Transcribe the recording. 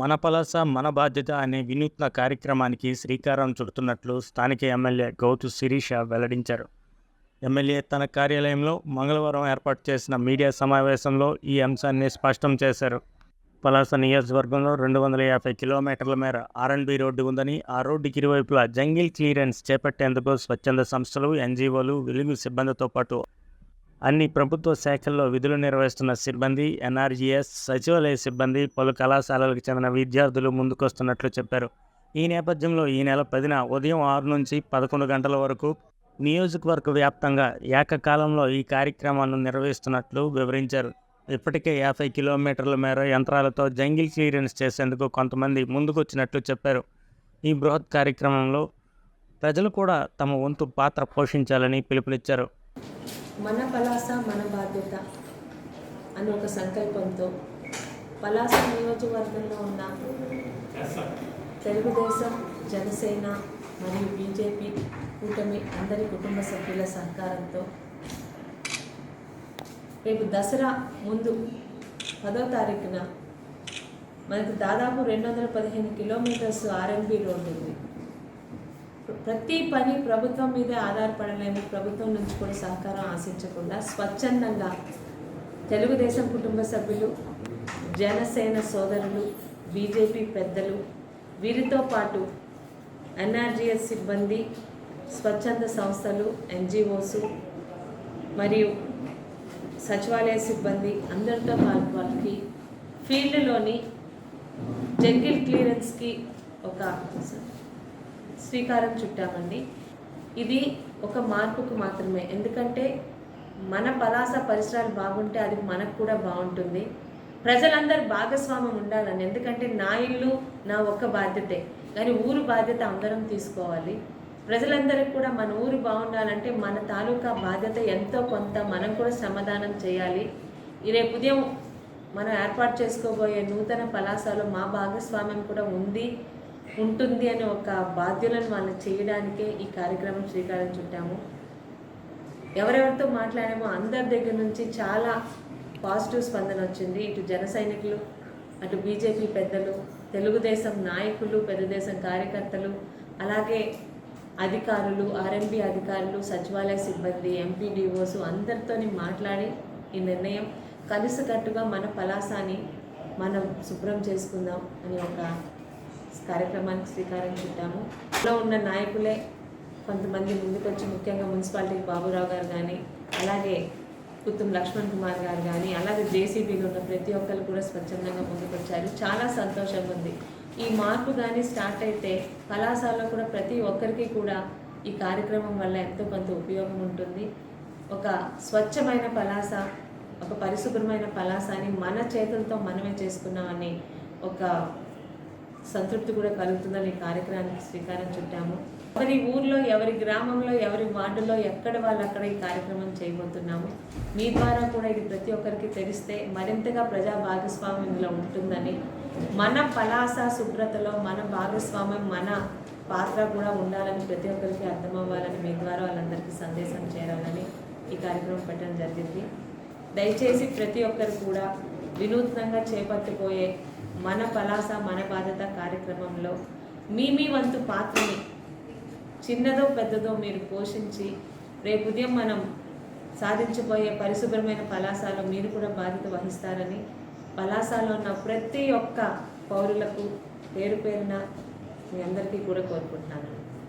మన పలాస మన బాధ్యత అనే వినూత్న కార్యక్రమానికి శ్రీకారం చుడుతున్నట్లు స్థానిక ఎమ్మెల్యే గౌతు శిరీష వెల్లడించారు. ఎమ్మెల్యే తన కార్యాలయంలో మంగళవారం ఏర్పాటు చేసిన మీడియా సమావేశంలో ఈ అంశాన్ని స్పష్టం చేశారు. పలాస నియోజకవర్గంలో రెండు వందల యాభై కిలోమీటర్ల మేర ఆర్ఎండ్బి రోడ్డు ఉందని ఆ రోడ్డుకి ఇరువైపులా జంగిల్ క్లియరెన్స్ చేపట్టేందుకు స్వచ్ఛంద సంస్థలు ఎన్జీఓలు వెలుగు సిబ్బందితో పాటు అన్ని ప్రభుత్వ శాఖల్లో విధులు నిర్వహిస్తున్న సిబ్బంది ఎన్ఆర్జీఎస్ సచివాలయ సిబ్బంది పలు కళాశాలలకు చెందిన విద్యార్థులు ముందుకొస్తున్నట్లు చెప్పారు. ఈ నేపథ్యంలో ఈ నెల పదిన ఉదయం ఆరు నుంచి పదకొండు గంటల వరకు నియోజకవర్గ వ్యాప్తంగా ఏకకాలంలో ఈ కార్యక్రమాలను నిర్వహిస్తున్నట్లు వివరించారు. ఇప్పటికే యాభై కిలోమీటర్ల మేర యంత్రాలతో జంగిల్ క్లియరెన్స్ చేసేందుకు కొంతమంది ముందుకొచ్చినట్లు చెప్పారు. ఈ బృహత్ కార్యక్రమంలో ప్రజలు కూడా తమ వంతు పాత్ర పోషించాలని పిలుపునిచ్చారు. మన పలాస మన బాధ్యత అని ఒక సంకల్పంతో పలాస నియోజకవర్గంలో ఉన్న తెలుగుదేశం జనసేన మరియు బీజేపీ కూటమి అందరి కుటుంబ సభ్యుల సహకారంతో రేపు దసరా ముందు పదో తారీఖున మనకు దాదాపు రెండు వందల పదిహేను కిలోమీటర్స్ ఆర్ఎంబి రోడ్డు ఉంది. ప్రతి పని ప్రభుత్వం మీదే ఆధారపడలేము ప్రభుత్వం నుంచి కూడా సహకారం ఆశించకుండా స్వచ్ఛందంగా తెలుగుదేశం కుటుంబ సభ్యులు జనసేన సోదరులు బీజేపీ పెద్దలు వీరితో పాటు ఎన్ఆర్జీఎస్ సిబ్బంది స్వచ్ఛంద సంస్థలు ఎన్జిఓస్ మరియు సచివాలయ సిబ్బంది అందరితో పాటు వాళ్ళకి ఫీల్డ్లోని జంగిల్ క్లియరెన్స్కి ఒక శ్రీకారం చుట్టామండి. ఇది ఒక మార్పుకు మాత్రమే. ఎందుకంటే మన పలాస పరిసరాలు బాగుంటే అది మనకు కూడా బాగుంటుంది. ప్రజలందరూ భాగస్వామ్యం ఉండాలని. ఎందుకంటే నా ఇల్లు నా ఒక్క బాధ్యతే. కానీ ఊరు బాధ్యత అందరం తీసుకోవాలి. ప్రజలందరికీ కూడా మన ఊరు బాగుండాలంటే మన తాలూకా బాధ్యత ఎంతో కొంత మనం కూడా శ్రమదానం చేయాలి. రేపు ఉదయం మనం ఏర్పాటు చేసుకోబోయే నూతన పలాసలో మా భాగస్వామ్యం కూడా ఉంది. ఉంటుంది అనే ఒక బాధ్యులను వాళ్ళు చేయడానికే ఈ కార్యక్రమం శ్రీకారం చుట్టాము. ఎవరెవరితో మాట్లాడామో అందరి దగ్గర నుంచి చాలా పాజిటివ్ స్పందన వచ్చింది. ఇటు జన సైనికులు అటు బీజేపీ పెద్దలు తెలుగుదేశం నాయకులు తెలుగుదేశం కార్యకర్తలు అలాగే అధికారులు ఆర్ఎంపీ అధికారులు సచివాలయ సిబ్బంది ఎంపీడీఓస్ అందరితోని మాట్లాడి ఈ నిర్ణయం కలిసికట్టుగా మన పలాసాని మనం శుభ్రం చేసుకుందాం అని ఒక కార్యక్రమానికి శ్రీకారం చుట్టాము. ఇంట్లో ఉన్న నాయకులే కొంతమంది ముందుకొచ్చి ముఖ్యంగా మున్సిపాలిటీ బాబురావు గారు కానీ అలాగే కుత్తుం లక్ష్మణ్ కుమార్ గారు కానీ అలాగే జేసీబీలో ఉన్న ప్రతి ఒక్కరు కూడా స్వచ్ఛందంగా ముందుకొచ్చారు. చాలా సంతోషంగా ఉంది. ఈ మార్పు కానీ స్టార్ట్ అయితే కళాశాలలో కూడా ప్రతి ఒక్కరికి కూడా ఈ కార్యక్రమం వల్ల ఎంతో కొంత ఉపయోగం ఉంటుంది. ఒక స్వచ్ఛమైన పలాస ఒక పరిశుభ్రమైన పలాసాని మన చేతులతో మనమే చేసుకున్నామని ఒక సంతృప్తి కూడా కలుగుతుందని కార్యక్రమానికి శ్రీకారం చుట్టాము. ఎవరి ఊర్లో ఎవరి గ్రామంలో ఎవరి వార్డులో ఎక్కడ వాళ్ళు అక్కడ ఈ కార్యక్రమం చేయబోతున్నాము? మీ ద్వారా కూడా ఇది ప్రతి ఒక్కరికి తెలిస్తే మరింతగా ప్రజా భాగస్వామ్యం ఇందులో ఉంటుందని మన పలాస శుభ్రతలో మన భాగస్వామ్యం మన పాత్ర కూడా ఉండాలని ప్రతి ఒక్కరికి అర్థమవ్వాలని మీ ద్వారా వాళ్ళందరికీ సందేశం చేరాలని ఈ కార్యక్రమం పెట్టడం జరిగింది. దయచేసి ప్రతి ఒక్కరు కూడా వినూత్నంగా చేపట్టిపోయే మన పలాస మన బాధ్యత కార్యక్రమంలో మీ మీ వంతు పాత్రని చిన్నదో పెద్దదో మీరు పోషించి రేపు ఉదయం మనం సాధించబోయే పరిశుభ్రమైన పలాసాలో మీరు కూడా బాధ్యత వహిస్తారని పలాసాలో ఉన్న ప్రతి ఒక్క పౌరులకు పేరు పేరున మీ అందరికీ కూడా కోరుకుంటున్నాను.